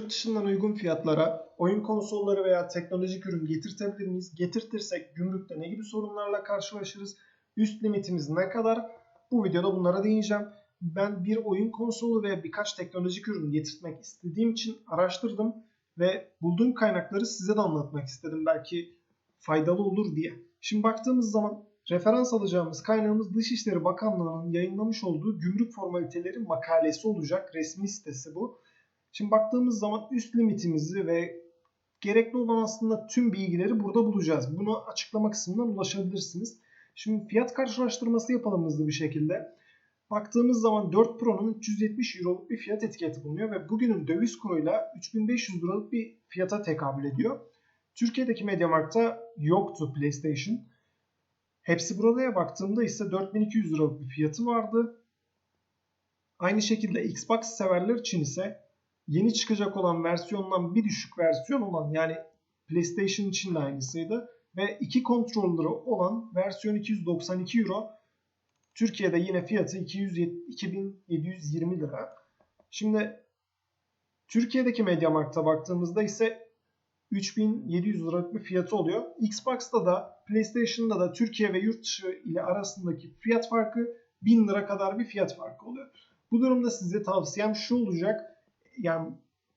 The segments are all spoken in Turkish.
Yurt dışından uygun fiyatlara oyun konsolları veya teknolojik ürün getirtebilir miyiz? Getirtirsek gümrükte ne gibi sorunlarla karşılaşırız? Üst limitimiz ne kadar? Bu videoda bunlara değineceğim. Ben bir oyun konsolu veya birkaç teknolojik ürün getirtmek istediğim için araştırdım ve bulduğum kaynakları size de anlatmak istedim. Belki faydalı olur diye. Şimdi baktığımız zaman referans alacağımız kaynağımız Dışişleri Bakanlığı'nın yayınlamış olduğu gümrük formaliteleri makalesi olacak. Resmi sitesi bu. Şimdi baktığımız zaman üst limitimizi ve gerekli olan aslında tüm bilgileri burada bulacağız. Bunu açıklama kısmından ulaşabilirsiniz. Şimdi fiyat karşılaştırması yapalım hızlı bir şekilde. Baktığımız zaman 4 Pro'nun 370 Euro'luk bir fiyat etiketi bulunuyor ve bugünün döviz kuruyla 3500 liralık bir fiyata tekabül ediyor. Türkiye'deki Mediamarkt'ta yoktu PlayStation. Hepsi buradaya baktığımda ise 4200 liralık bir fiyatı vardı. Aynı şekilde Xbox severler için ise yeni çıkacak olan versiyondan bir düşük versiyon olan yani PlayStation için de aynısıydı. Ve iki kontrolleri olan versiyon 292 Euro. Türkiye'de yine fiyatı 2720 lira. Şimdi Türkiye'deki Mediamarkt'a baktığımızda ise 3700 liralık bir fiyatı oluyor. Xbox'ta da PlayStation'da da Türkiye ve yurt dışı ile arasındaki fiyat farkı 1000 lira kadar bir fiyat farkı oluyor. Bu durumda size tavsiyem şu olacak. Yani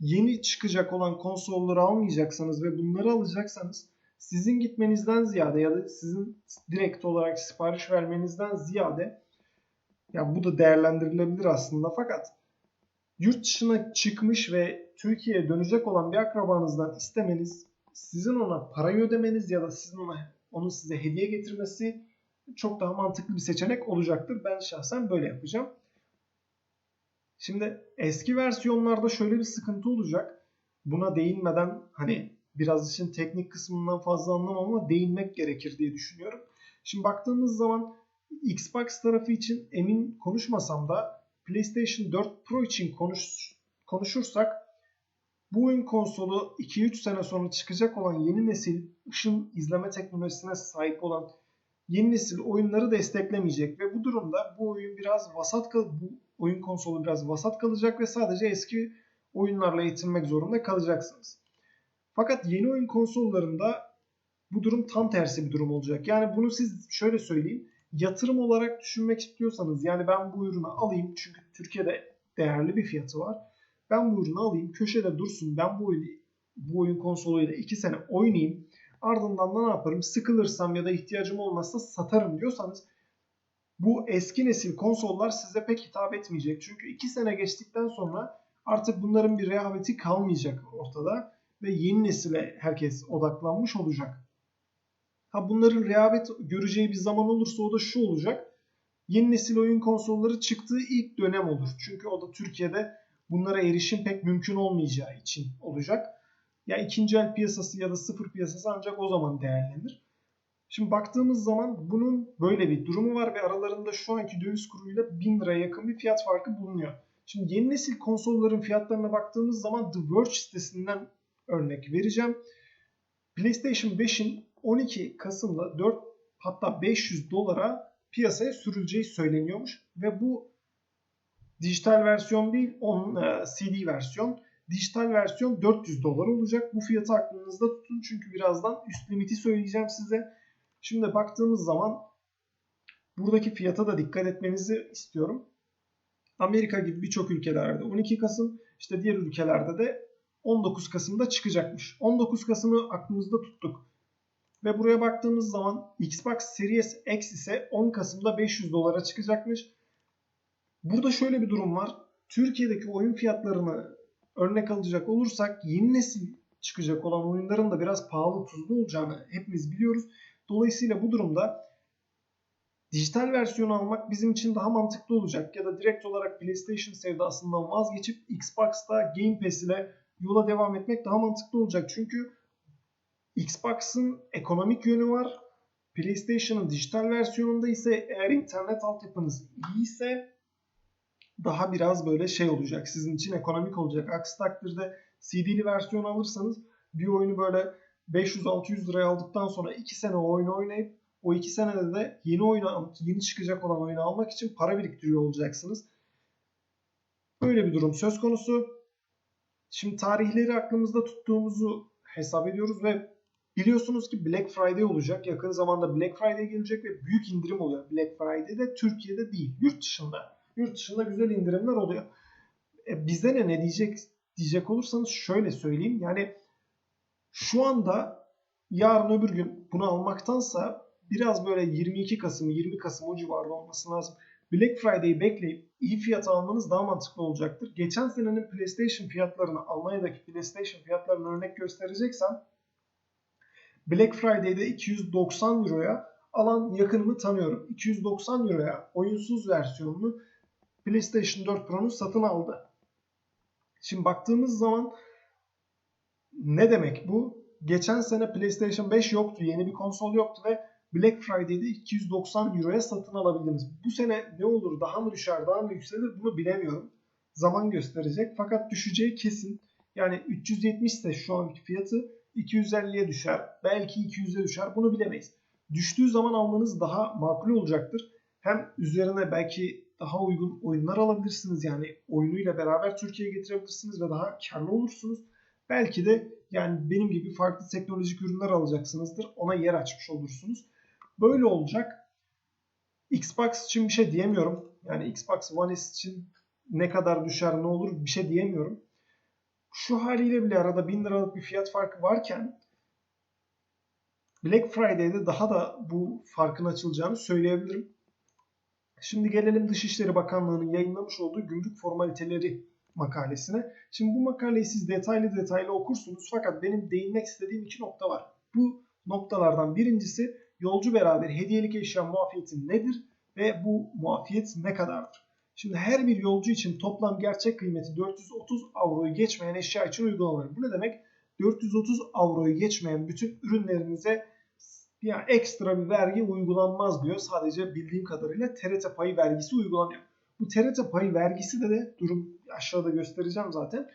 yeni çıkacak olan konsolları almayacaksanız ve bunları alacaksanız sizin gitmenizden ziyade ya da sizin direkt olarak sipariş vermenizden ziyade ya bu da değerlendirilebilir aslında fakat yurt dışına çıkmış ve Türkiye'ye dönecek olan bir akrabanızdan istemeniz, sizin ona parayı ödemeniz ya da sizin ona onun size hediye getirmesi çok daha mantıklı bir seçenek olacaktır. Ben şahsen böyle yapacağım. Şimdi eski versiyonlarda şöyle bir sıkıntı olacak. Buna değinmeden hani biraz işin teknik kısmından fazla anlamam ama değinmek gerekir diye düşünüyorum. Şimdi baktığımız zaman Xbox tarafı için emin konuşmasam da PlayStation 4 Pro için konuş, konuşursak bu oyun konsolu 2-3 sene sonra çıkacak olan yeni nesil ışın izleme teknolojisine sahip olan yeni nesil oyunları desteklemeyecek ve bu durumda bu oyun biraz vasat bu oyun konsolu biraz vasat kalacak ve sadece eski oyunlarla yetinmek zorunda kalacaksınız. Fakat yeni oyun konsollarında bu durum tam tersi bir durum olacak. Yani bunu siz şöyle söyleyeyim. Yatırım olarak düşünmek istiyorsanız yani ben bu ürünü alayım çünkü Türkiye'de değerli bir fiyatı var. Ben bu ürünü alayım köşede dursun ben bu oyunu bu oyun konsoluyla 2 sene oynayayım. Ardından da ne yaparım? Sıkılırsam ya da ihtiyacım olmazsa satarım diyorsanız bu eski nesil konsollar size pek hitap etmeyecek. Çünkü 2 sene geçtikten sonra artık bunların bir rehaveti kalmayacak ortada ve yeni nesile herkes odaklanmış olacak. Ha bunların rehavet göreceği bir zaman olursa o da şu olacak. Yeni nesil oyun konsolları çıktığı ilk dönem olur. Çünkü o da Türkiye'de bunlara erişim pek mümkün olmayacağı için olacak. Ya ikinci el piyasası ya da sıfır piyasası ancak o zaman değerlenir. Şimdi baktığımız zaman bunun böyle bir durumu var ve aralarında şu anki döviz kuruyla 1000 liraya yakın bir fiyat farkı bulunuyor. Şimdi yeni nesil konsolların fiyatlarına baktığımız zaman The Verge sitesinden örnek vereceğim. PlayStation 5'in 12 Kasım'da 4 hatta 500 dolara piyasaya sürüleceği söyleniyormuş ve bu dijital versiyon değil, on, e, CD versiyon. Dijital versiyon 400 dolar olacak. Bu fiyatı aklınızda tutun çünkü birazdan üst limiti söyleyeceğim size. Şimdi baktığımız zaman buradaki fiyata da dikkat etmenizi istiyorum. Amerika gibi birçok ülkelerde 12 Kasım, işte diğer ülkelerde de 19 Kasım'da çıkacakmış. 19 Kasım'ı aklımızda tuttuk. Ve buraya baktığımız zaman Xbox Series X ise 10 Kasım'da 500 dolara çıkacakmış. Burada şöyle bir durum var. Türkiye'deki oyun fiyatlarını örnek alacak olursak yeni nesil çıkacak olan oyunların da biraz pahalı tuzlu olacağını hepimiz biliyoruz. Dolayısıyla bu durumda dijital versiyonu almak bizim için daha mantıklı olacak ya da direkt olarak PlayStation sevdasından vazgeçip Xbox'ta Game Pass ile yola devam etmek daha mantıklı olacak. Çünkü Xbox'ın ekonomik yönü var. PlayStation'ın dijital versiyonunda ise eğer internet altyapınız iyi ise daha biraz böyle şey olacak. Sizin için ekonomik olacak. Aksi takdirde CD'li versiyon alırsanız bir oyunu böyle 500-600 liraya aldıktan sonra 2 sene o oyunu oynayıp o 2 senede de yeni oyunu yeni çıkacak olan oyunu almak için para biriktiriyor olacaksınız. Böyle bir durum söz konusu. Şimdi tarihleri aklımızda tuttuğumuzu hesap ediyoruz ve biliyorsunuz ki Black Friday olacak. Yakın zamanda Black Friday gelecek ve büyük indirim oluyor. Black Friday'de Türkiye'de değil, yurt dışında. Yurt dışında güzel indirimler oluyor. E, bize ne ne diyecek diyecek olursanız şöyle söyleyeyim. Yani şu anda yarın öbür gün bunu almaktansa biraz böyle 22 Kasım, 20 Kasım o civarda olması lazım. Black Friday'i bekleyip iyi fiyata almanız daha mantıklı olacaktır. Geçen senenin PlayStation fiyatlarını, Almanya'daki PlayStation fiyatlarını örnek göstereceksem Black Friday'de 290 Euro'ya alan yakınımı tanıyorum. 290 Euro'ya oyunsuz versiyonunu PlayStation 4 Pro'nu satın aldı. Şimdi baktığımız zaman ne demek bu? Geçen sene PlayStation 5 yoktu, yeni bir konsol yoktu ve Black Friday'de 290 Euro'ya satın alabildiniz. Bu sene ne olur? Daha mı düşer, daha mı yükselir? Bunu bilemiyorum. Zaman gösterecek. Fakat düşeceği kesin. Yani 370 ise şu anki fiyatı 250'ye düşer. Belki 200'e düşer. Bunu bilemeyiz. Düştüğü zaman almanız daha makul olacaktır. Hem üzerine belki daha uygun oyunlar alabilirsiniz. Yani oyunuyla beraber Türkiye'ye getirebilirsiniz ve daha karlı olursunuz. Belki de yani benim gibi farklı teknolojik ürünler alacaksınızdır. Ona yer açmış olursunuz. Böyle olacak. Xbox için bir şey diyemiyorum. Yani Xbox One S için ne kadar düşer ne olur bir şey diyemiyorum. Şu haliyle bile arada 1000 liralık bir fiyat farkı varken Black Friday'de daha da bu farkın açılacağını söyleyebilirim. Şimdi gelelim Dışişleri Bakanlığı'nın yayınlamış olduğu gümrük formaliteleri makalesine. Şimdi bu makaleyi siz detaylı detaylı okursunuz fakat benim değinmek istediğim iki nokta var. Bu noktalardan birincisi yolcu beraber hediyelik eşya muafiyeti nedir ve bu muafiyet ne kadardır? Şimdi her bir yolcu için toplam gerçek kıymeti 430 avroyu geçmeyen eşya için uygulanır. Bu ne demek? 430 avroyu geçmeyen bütün ürünlerinize yani ekstra bir vergi uygulanmaz diyor. Sadece bildiğim kadarıyla TRT payı vergisi uygulanıyor. Bu TRT payı vergisi de de durum aşağıda göstereceğim zaten.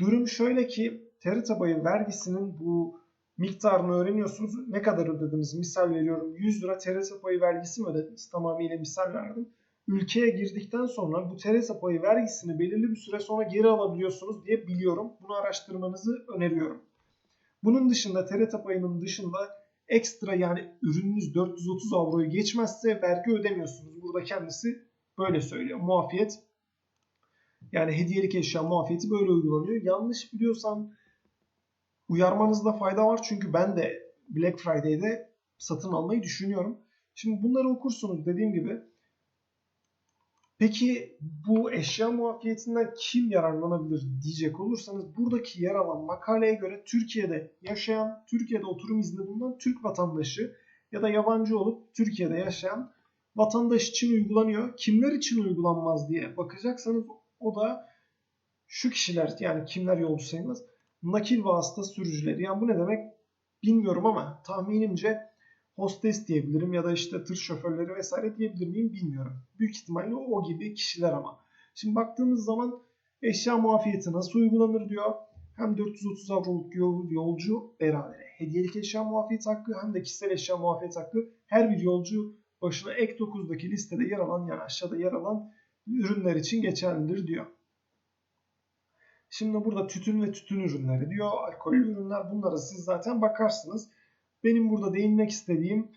Durum şöyle ki TRT payı vergisinin bu miktarını öğreniyorsunuz. Ne kadar ödediniz? Misal veriyorum 100 lira TRT payı vergisi mi ödediniz? Tamamıyla misal verdim. Ülkeye girdikten sonra bu TRT payı vergisini belirli bir süre sonra geri alabiliyorsunuz diye biliyorum. Bunu araştırmanızı öneriyorum. Bunun dışında TRT payının dışında ekstra yani ürününüz 430 avroyu geçmezse vergi ödemiyorsunuz. Burada kendisi böyle söylüyor. Muafiyet yani hediyelik eşya muafiyeti böyle uygulanıyor. Yanlış biliyorsam uyarmanızda fayda var. Çünkü ben de Black Friday'de satın almayı düşünüyorum. Şimdi bunları okursunuz dediğim gibi. Peki bu eşya muafiyetinden kim yararlanabilir diyecek olursanız buradaki yer alan makaleye göre Türkiye'de yaşayan, Türkiye'de oturum izni bulunan Türk vatandaşı ya da yabancı olup Türkiye'de yaşayan vatandaş için uygulanıyor. Kimler için uygulanmaz diye bakacaksanız o da şu kişiler yani kimler yolcu sayılmaz? Nakil vasıta sürücüleri. Yani bu ne demek bilmiyorum ama tahminimce hostes diyebilirim ya da işte tır şoförleri vesaire diyebilir miyim bilmiyorum. Büyük ihtimalle o gibi kişiler ama. Şimdi baktığımız zaman eşya muafiyeti nasıl uygulanır diyor. Hem 430 avroluk yolcu beraber hediyelik eşya muafiyet hakkı hem de kişisel eşya muafiyet hakkı her bir yolcu başına ek 9'daki listede yer alan yani aşağıda yer alan ürünler için geçerlidir diyor. Şimdi burada tütün ve tütün ürünleri diyor. Alkollü ürünler bunlara siz zaten bakarsınız. Benim burada değinmek istediğim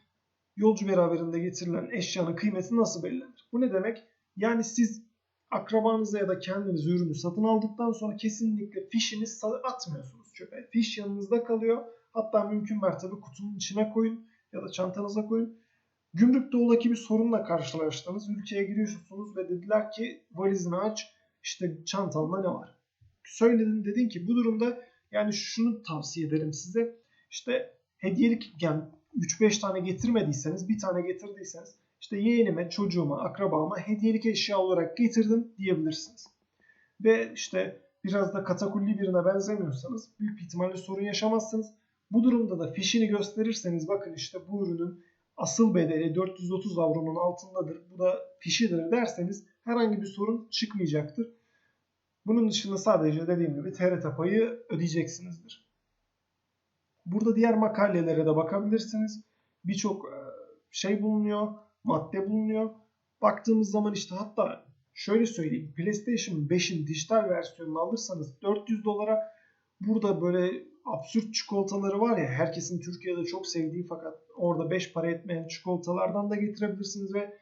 yolcu beraberinde getirilen eşyanın kıymeti nasıl belirlenir? Bu ne demek? Yani siz akrabanıza ya da kendiniz ürünü satın aldıktan sonra kesinlikle fişini atmıyorsunuz çöpe. Fiş yanınızda kalıyor. Hatta mümkün mertebe kutunun içine koyun ya da çantanıza koyun. Gümrükte ola bir sorunla karşılaştınız. Ülkeye giriyorsunuz ve dediler ki valizini aç işte çantanda ne var? Söyledin dedin ki bu durumda yani şunu tavsiye ederim size. İşte hediyelik yani 3-5 tane getirmediyseniz bir tane getirdiyseniz işte yeğenime, çocuğuma, akrabama hediyelik eşya olarak getirdim diyebilirsiniz. Ve işte biraz da katakulli birine benzemiyorsanız büyük ihtimalle sorun yaşamazsınız. Bu durumda da fişini gösterirseniz bakın işte bu ürünün asıl bedeli 430 avronun altındadır. Bu da fişidir derseniz herhangi bir sorun çıkmayacaktır. Bunun dışında sadece dediğim gibi TRT payı ödeyeceksinizdir. Burada diğer makalelere de bakabilirsiniz. Birçok şey bulunuyor, madde bulunuyor. Baktığımız zaman işte hatta şöyle söyleyeyim. PlayStation 5'in dijital versiyonunu alırsanız 400 dolara burada böyle absürt çikolataları var ya herkesin Türkiye'de çok sevdiği fakat orada 5 para etmeyen çikolatalardan da getirebilirsiniz ve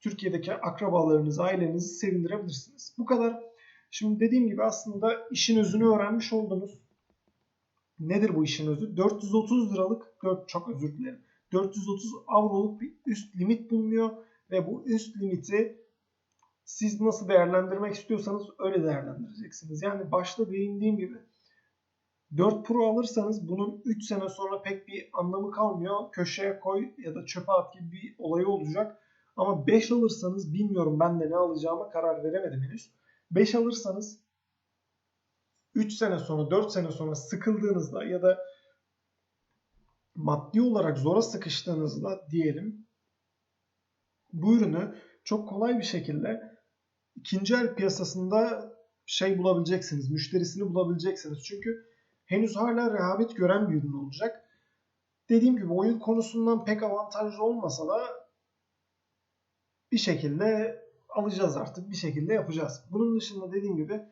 Türkiye'deki akrabalarınızı, ailenizi sevindirebilirsiniz. Bu kadar. Şimdi dediğim gibi aslında işin özünü öğrenmiş oldunuz. Nedir bu işin özü? 430 liralık, 4 çok özür dilerim. 430 avroluk bir üst limit bulunuyor ve bu üst limiti siz nasıl değerlendirmek istiyorsanız öyle değerlendireceksiniz. Yani başta değindiğim gibi 4 Pro alırsanız bunun 3 sene sonra pek bir anlamı kalmıyor. Köşeye koy ya da çöpe at gibi bir olayı olacak. Ama 5 alırsanız bilmiyorum ben de ne alacağıma karar veremedim henüz. 5 alırsanız 3 sene sonra 4 sene sonra sıkıldığınızda ya da maddi olarak zora sıkıştığınızda diyelim bu ürünü çok kolay bir şekilde ikinci el piyasasında şey bulabileceksiniz, müşterisini bulabileceksiniz. Çünkü henüz hala rehavet gören bir ürün olacak. Dediğim gibi oyun konusundan pek avantajlı olmasa da bir şekilde alacağız artık. Bir şekilde yapacağız. Bunun dışında dediğim gibi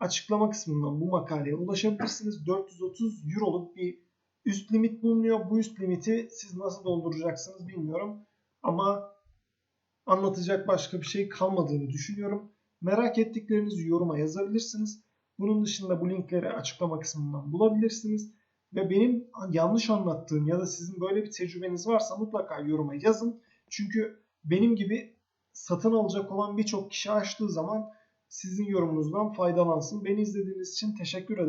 açıklama kısmından bu makaleye ulaşabilirsiniz. 430 Euro'luk bir üst limit bulunuyor. Bu üst limiti siz nasıl dolduracaksınız bilmiyorum. Ama anlatacak başka bir şey kalmadığını düşünüyorum. Merak ettiklerinizi yoruma yazabilirsiniz. Bunun dışında bu linkleri açıklama kısmından bulabilirsiniz. Ve benim yanlış anlattığım ya da sizin böyle bir tecrübeniz varsa mutlaka yoruma yazın. Çünkü benim gibi satın alacak olan birçok kişi açtığı zaman sizin yorumunuzdan faydalansın. Beni izlediğiniz için teşekkür ederim.